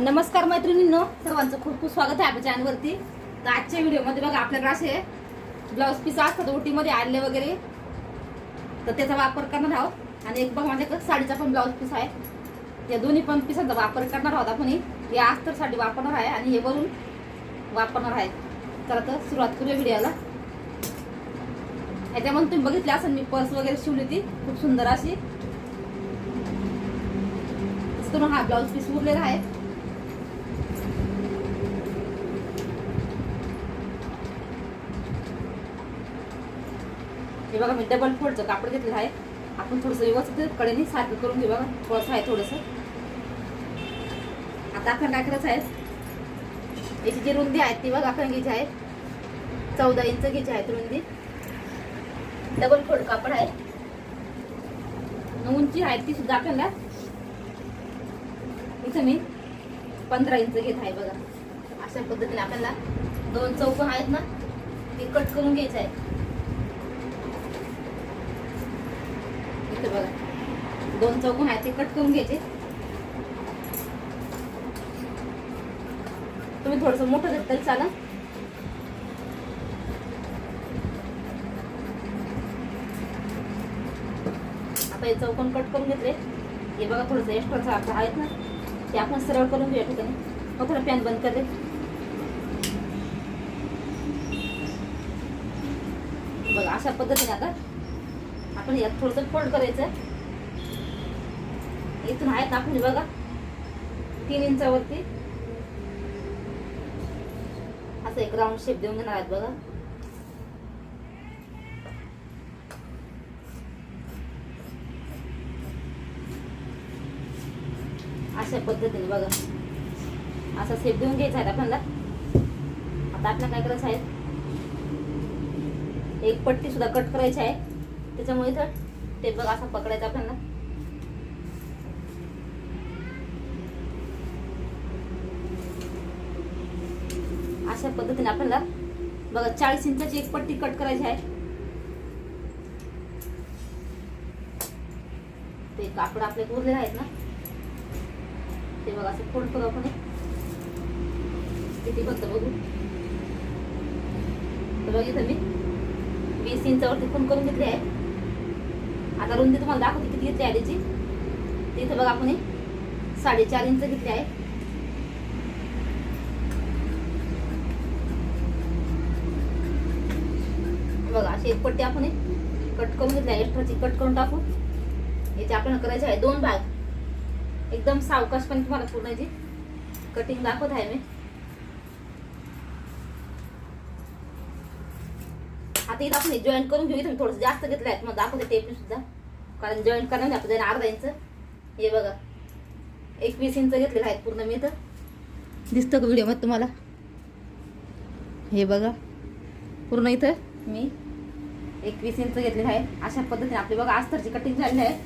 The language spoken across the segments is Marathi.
नमस्कार मैत्रिणींनो. सर्वांचं खूप खूप स्वागत आहे आपल्या चॅनलवरती. तर आजच्या व्हिडिओमध्ये बघा आपल्याकडे असे ब्लाऊज पीस असतात ओटीमध्ये आले वगैरे. तर त्याचा वापर करणार आहोत. आणि एक बघ माझ्याकडे साडीचा पण ब्लाऊज पीस आहे. या दोन्ही पण पिसांचा वापर करणार आहोत आपण. हे अस्तरसाठी वापरणार आहे आणि हे वरून वापरणार आहे. तर आता सुरुवात करूया व्हिडिओला. याच्यामध्ये तुम्ही बघितलं असेल मी पर्स वगैरे शिवली ती खूप सुंदर अशी. हा ब्लाऊज पीस उरलेला आहे. हे बघा मी डबल फोडचं कापड घेतलेलं आहे. आपण थोडंसं व्यवस्थित कडेने सारखं करून घेऊ बघा. थोडंसं आहे थोडंसं. आता आपण काय करायचं आहे. याची जी रुंदी आहे ती बघा आपण घ्यायची आहे. चौदा इंच घ्यायची आहे रुंदी. डबल फोड कापड आहे. उंची आहे ती सुद्धा आपल्याला इथं मी पंधरा इंच घेत आहे बघा. अशा पद्धतीने आपल्याला दोन चौकन आहेत ना ते कट करून घ्यायचं आहे. इथे बघा. दोन चौकोन आहे ते कट करून घ्यायचे. तुम्ही थोडस मोठं देत तरी चाला. आता हे चौकोन कट करून घेतले. हे बघा थोडस एक्स्ट्राचं आता आहेत ना. ते आपण सरळ करून घेऊया ठिकाणी. मग थोडं पॅन बंद करते. बघा अशा पद्धतीने आता आपण यात थोडंसं फोल्ड करायचं. इथून आहेत ना आपण बघा. तीन इंचावरती. असं एक राऊंड शेप देऊन घेणार आहेत बघा. अशा पद्धतीने बघा. असा शेप देऊन घ्यायचा आहे आपल्याला. आता आपल्याला काय करायचं आहे? एक पट्टी सुद्धा कट करायची आहे. त्याच्यामुळे इथं ते बघा असा पकडायचा आपल्याला. अशा पद्धतीने आपल्याला बघा चाळीस इंचाची एक पट्टी कट करायची आहे. ते कापड आपले उरलेले आहेत ना. ते बघा असं फोल्ड करू आपण. किती फक्त बघू. तर बघ इथं मी वीस इंचावरती फोन करून घेतली आहे. आता रुंदी तुम्हाला दाखवते किती घेतली आहे त्याची तिथं बघा आपण साडेचार इंच घेतली आहे. बघा अशी एक पट्टी आपण कट करून घेतली आहे. एक्स्ट्राची कट करून टाकू. याचे आपल्याला करायचे आहे दोन भाग. एकदम सावकाशपणे तुम्हाला पूर्ण याची कटिंग दाखवत आहे मी. आता इथं आपण जॉईन करून घेऊ. इथं थोडंसं जास्त घेतलं आहे मग दाखवते टेप सुद्धा. कारण जॉईन करण्यामध्ये आपल्याला अर्धा इंच हे बघा. एकवीस इंच घेतलेलं आहे पूर्ण मी इथं. दिसतं का व्हिडिओमध्ये तुम्हाला? हे बघा. पूर्ण इथं मी एकवीस इंच घेतलेलं आहे. अशा पद्धतीने आपली बघा अस्तरची कटिंग झालेली आहे.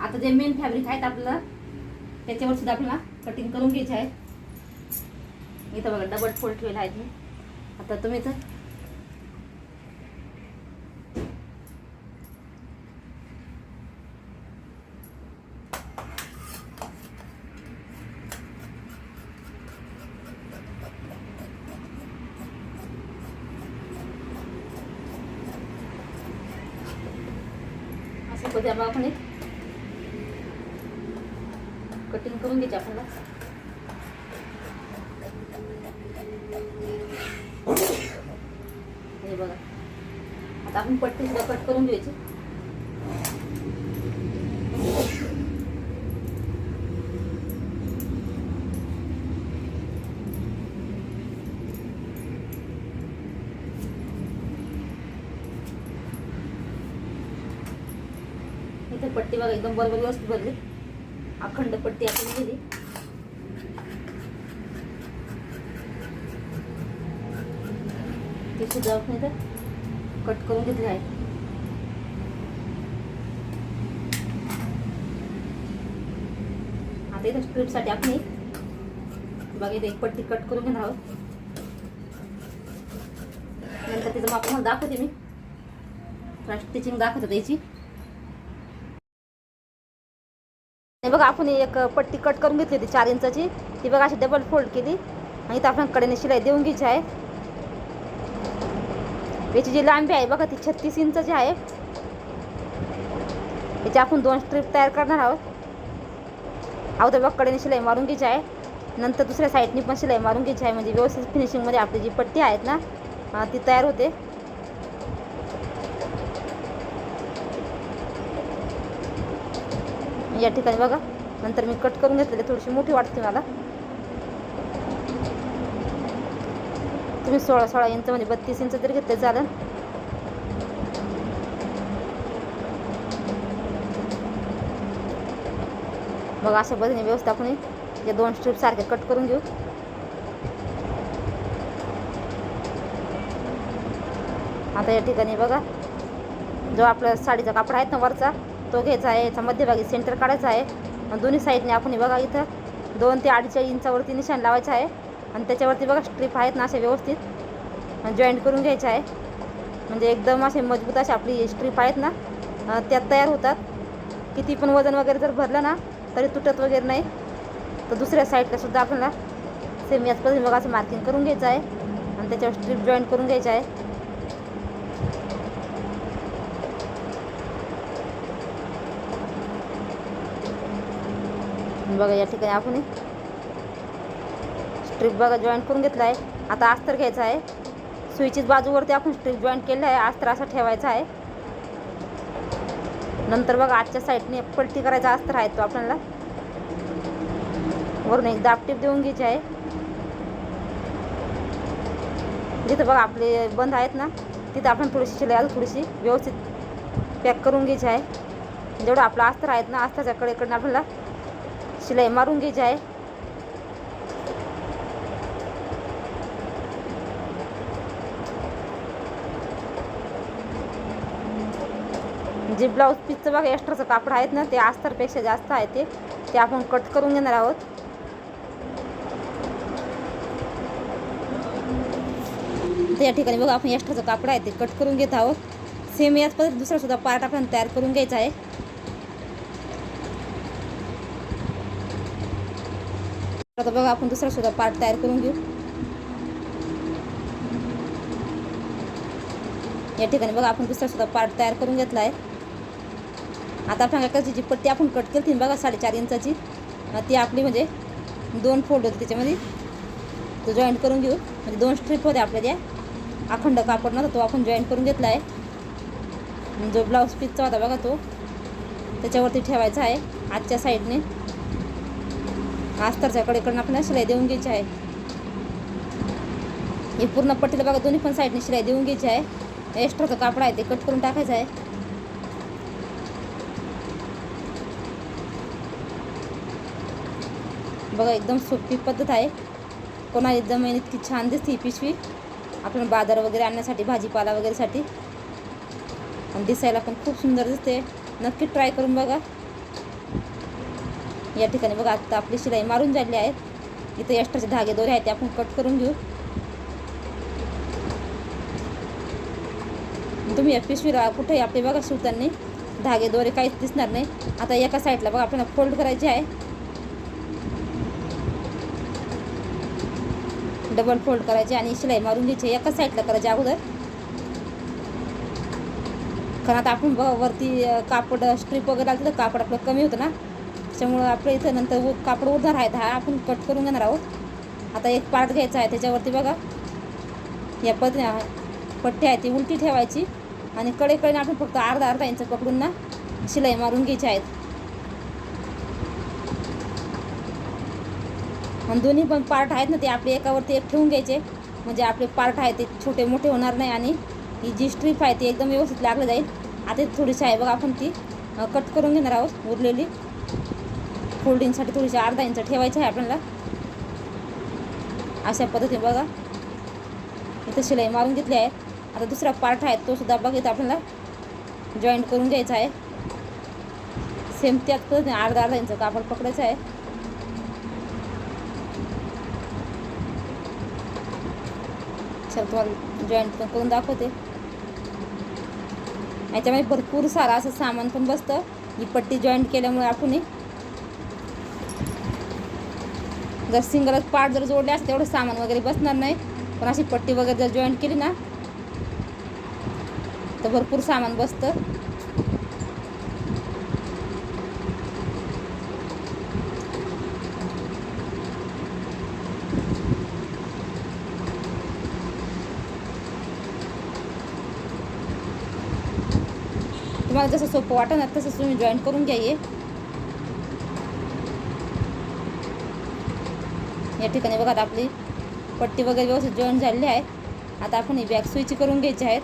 आता जे मेन फॅब्रिक आहेत आपलं त्याच्यावर सुद्धा आपल्याला कटिंग करून घ्यायची आहे. इथं बघा डबल फोल्ड ठेवले आहेत मी आता तुम्ही तर असं त्या आपण कटिंग करून घ्यायची आपल्याला हे बघा. आता आपण पट्टी सुद्धा कट करून घ्यायची इथे पट्टी बघा एकदम बरोबर व्यवस्थित भरली अखंड पट्टी आपण गेली ते सुद्धा आपण इथं कट करून घेतली आहे. आता इथं स्ट्रीपसाठी आपण बघा इथे एक पट्टी कट करून घेणार आहोत. नंतर तिचं माप दाखवते मी. स्टिचिंग दाखवते त्याची. बघा आपण एक पट्टी कट करून घेतली होती चार इंचाची. ती बघा अशी डबल फोल्ड केली. आणि इथं आपण कडेने शिलाई देऊन घ्यायची आहे. याची जी लांबी आहे बघा ती छत्तीस इंचची आहे. याची आपण दोन स्ट्रीप तयार करणार आहोत. अगोदर बघ कडेने शिलाई मारून घ्यायची आहे. नंतर दुसऱ्या साईडनी पण शिलाई मारून घ्यायची आहे. म्हणजे व्यवस्थित फिनिशिंगमध्ये आपली जी पट्टी आहेत ना ती तयार होते. या ठिकाणी बघा. नंतर मी कट करून घेतलेली थोडीशी मोठी वाटते मला. तुम्ही सोळा सोळा इंच म्हणजे बत्तीस इंच तरी घेतले चालेल बघा अशा पद्धतीने व्यवस्था आपण या दोन स्ट्रीप सारखे कट करून घेऊ. आता या ठिकाणी बघा जो आपला साडीचा कापड आहेत ना वरचा तो घ्यायचा आहे याचा मध्यभागी सेंटर काढायचा आहे. आणि दोन्ही साईडने आपण बघा इथं दोन ते अडीचच्या इंचावरती निशाण लावायचं आहे. आणि त्याच्यावरती बघा स्ट्रीप आहेत ना असे व्यवस्थित. जॉईंट करून घ्यायचे आहे. म्हणजे एकदम असे मजबूत असे आपली स्ट्रीप आहेत ना त्यात तयार होतात. किती पण वजन वगैरे जर भरलं ना तरी तुटत वगैरे नाही. तर दुसऱ्या साईडला सुद्धा आपल्याला सेम याच पद्धतीने बघा असं मार्किंग करून घ्यायचं आहे. आणि त्याच्यावर स्ट्रीप जॉईंट करून घ्यायचं आहे. बघा या ठिकाणी आपण स्ट्रीप बघा जॉईंट करून घेतला आहे आता अस्तर घ्यायचं आहे. सुईचीच बाजूवरती आपण स्ट्रीप जॉईंट केलं आहे. अस्तर असा ठेवायचा आहे. नंतर बघा आजच्या साईडने पलटी करायचा अस्तर आहे तो आपल्याला. वरून एक दापटीप देऊन घ्यायची आहे. जिथं बघा आपले बंद आहेत ना तिथं आपण थोडीशी शिलाई थोडीशी व्यवस्थित पॅक करून घ्यायची आहे. जेवढं आपलं अस्तर आहेत ना अस्ताच्या कडेकडनं आपल्याला शिलाई मारून घ्यायची आहे जे ब्लाऊज पीसचं बघा एक्स्ट्राचं कापड आहेत ना ते अस्तरपेक्षा जास्त आहे ते. ते आपण कट करून घेणार आहोत. तर या ठिकाणी बघा आपण एक्स्ट्राचं कापड आहे ते कट करून घेत आहोत. सेम याच पद्धतीत दुसरा सुद्धा पार्ट आपण तयार करून घ्यायचा आहे. आता बघा आपण दुसरा सुद्धा पार्ट तयार करून घेऊ. या ठिकाणी बघा आपण दुसरा सुद्धा पार्ट तयार करून घेतला आहे. आता आपण जी पट्टी आपण कट केली होती बघा साडेचार इंचाची ती आपली म्हणजे दोन फोल्ड होते त्याच्यामध्ये तो जॉईंट करून घेऊ. म्हणजे दोन स्ट्रीप होते आपल्या त्या. अखंड कापड नव्हता तो आपण जॉईंट करून घेतला आहे. जो ब्लाऊज पीसचा होता बघा तो त्याच्यावरती ठेवायचा आहे आजच्या साईडने अस्तरच्या कडेकडून आपल्याला शिलाई देऊन घ्यायची आहे. हे पूर्ण पट्टीला बघा दोन्ही पण साईडने शिलाई देऊन घ्यायची आहे. एक्स्ट्राचा कापड आहे ते कट करून टाकायचं आहे. बघा एकदम सोपी पद्धत आहे. कोणा जमीन इतकी छान दिसते ही पिशवी. आपण बाजार वगैरे आणण्यासाठी भाजीपाला वगैरेसाठी. आणि दिसायला पण खूप सुंदर दिसते. नक्की ट्राय करून बघा. या ठिकाणी बघा आता आपली शिलाई मारून झाली आहे. इथं एक्स्ट्राचे धागे दोरे आहेत ते आपण कट करून घेऊ. तुम्ही या पिशवीला कुठेही आपले बघा शिवताना धागे दोरे काहीच दिसणार नाही. आता एका साईडला बघा आपल्याला फोल्ड करायचे आहे. डबल फोल्ड करायचे आणि शिलाई मारून घ्यायची एका साईडला करायचे अगोदर. कारण आता आपण बघा वरती कापड स्ट्रीप वगैरे लागलं तर कापड आपलं कमी होतं ना. त्याच्यामुळं आपलं इथं नंतर हो- कापड उरणार आहे हा आपण कट करून घेणार आहोत. आता एक पार्ट घ्यायचा आहे त्याच्यावरती बघा. या पद पट्टी आहे ती उलटी ठेवायची. आणि कडेकडे आपण फक्त अर्धा अर्धा इंच पकडून ना शिलाई मारून घ्यायची आहेत. आणि दोन्ही पण पार्ट आहेत ना ते आपले एकावरती एक ठेवून घ्यायचे. म्हणजे आपले पार्ट आहे ते छोटे मोठे होणार नाही आणि ही जी स्ट्रीप आहे ती एकदम व्यवस्थित लागलं जाईल. आता थोडीशी आहे बघा आपण ती कट करून घेणार आहोत उरलेली. फोल्डिंगसाठी थोडीशी अर्धा इंच ठेवायची आहे आपल्याला. अशा पद्धतीने बघा. इथं शिलाई मारून घेतली आहे. आता दुसरा पार्ट आहे तो सुद्धा बघा इथं आपल्याला जॉईंट करून घ्यायचा आहे. सेम त्याच पद्धतीने अर्धा अर्धा इंच कापड पकडायचं आहे. चल तुम्हाला जॉईंट पण करून दाखवते. याच्यामध्ये भरपूर सारं असं सामान पण बसतं. ही पट्टी जॉईंट केल्यामुळे आपण हे जर सिंगल पार्ट जर जोडले असते तेवढं सामान वगैरे बसणार नाही. पण अशी पट्टी वगैरे जर जॉईंट केली ना तर भरपूर सामान बसतं. तुम्हाला जसं सोपं वाटत ना तसं तुम्ही जॉईन करून घ्या या ठिकाणी बघा आपली पट्टी वगैरे व्यवस्थित जॉईन झालेली आहे. आता आपण ही बॅग सुईची करून घ्यायची आहेत.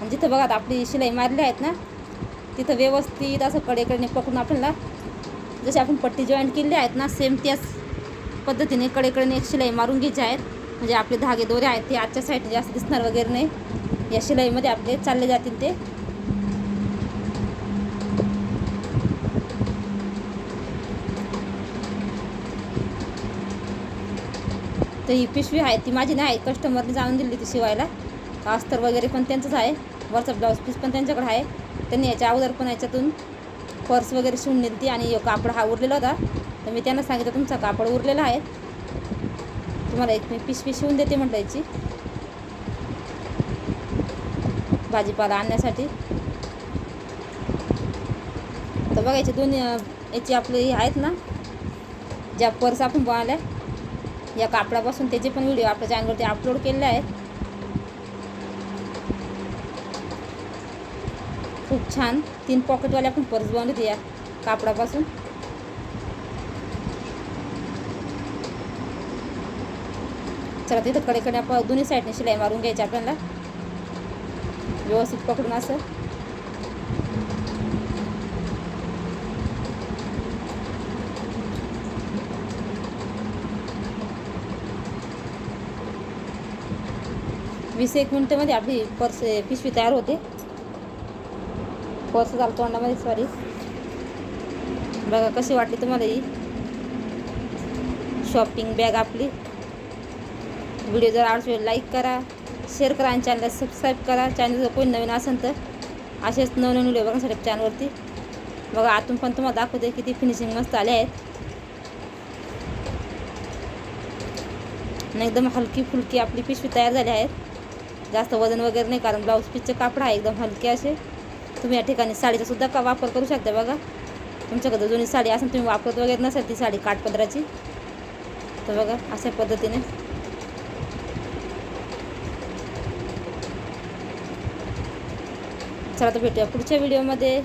आणि जिथं बघा आपली शिलाई मारली आहेत ना तिथं व्यवस्थित असं कडेकडे पकडून आपल्याला जशी आपण पट्टी जॉईन केली आहेत ना सेम त्याच पद्धतीने कडेकडे एक शिलाई मारून घ्यायची आहेत. म्हणजे आपले धागे दोरे आहेत ते आजच्या साईडने जास्त दिसणार वगैरे नाही. या शिलाईमध्ये आपले चालले जातील ते. तर ही पिशवी आहे ती माझी नाही कस्टमरने जाऊन दिली ती शिवायला. अस्तर वगैरे पण त्यांचंच आहे. वरचा ब्लाऊज पीस पण त्यांच्याकडे आहे. त्यांनी याच्या अगोदर पण याच्यातून पर्स वगैरे शिवून नेली आणि कापड हा उरलेला होता. तर मी त्यांना सांगितलं तुमचा कापड उरलेला आहे. तुम्हाला एक मी पिशवी शिवून देते म्हटलं याची. भाजीपाला आणण्यासाठी. तर बघा याचे दोन्ही याची आपले हे आहेत ना ज्या पर्स आपण बनवल्या या कापडापासून त्याचे पण व्हिडिओ आपल्या चॅनलवरती अपलोड केलेले आहेत. खूप छान. तीन पॉकेटवाले आपण पर्स बनवली या कापडापासून. चला तिथं कडेकडे आपण दोन्ही साईडने शिलाई मारून घ्यायची आपल्याला. व्यवस्थित पकडून असं. वीस एक मिनटामध्ये आपली पर्स पिशवी तयार होते. पर्स झालं तोंडामध्ये सॉरी बघा कशी वाटली तुम्हाला ही. शॉपिंग बॅग आपली. व्हिडिओ जर आवडतो लाईक करा शेअर करा आणि चॅनलला सबस्क्राईब करा. चॅनल जर कोणी नवीन असेल तर असेच नवनवीन व्हिडिओ बघण्यासाठी चॅनलवरती बघा आतून पण तुम्हाला दाखवते किती फिनिशिंग मस्त आले आहेत. एकदम हलकी फुलकी आपली पिशवी तयार झाली आहेत. जास्त वजन वगैरे नाही कारण ब्लाऊज पीसचे कापड आहे एकदम हलके असे. तुम्ही या ठिकाणी साडीचा सुद्धा का वापर करू शकता बघा. तुमच्याकडे जुनी साडी असेल तुम्ही वापरत वगैरे नसेल ती साडी काठपदराची. तर बघा अशा पद्धतीने. चला तर भेटूया पुढच्या व्हिडिओमध्ये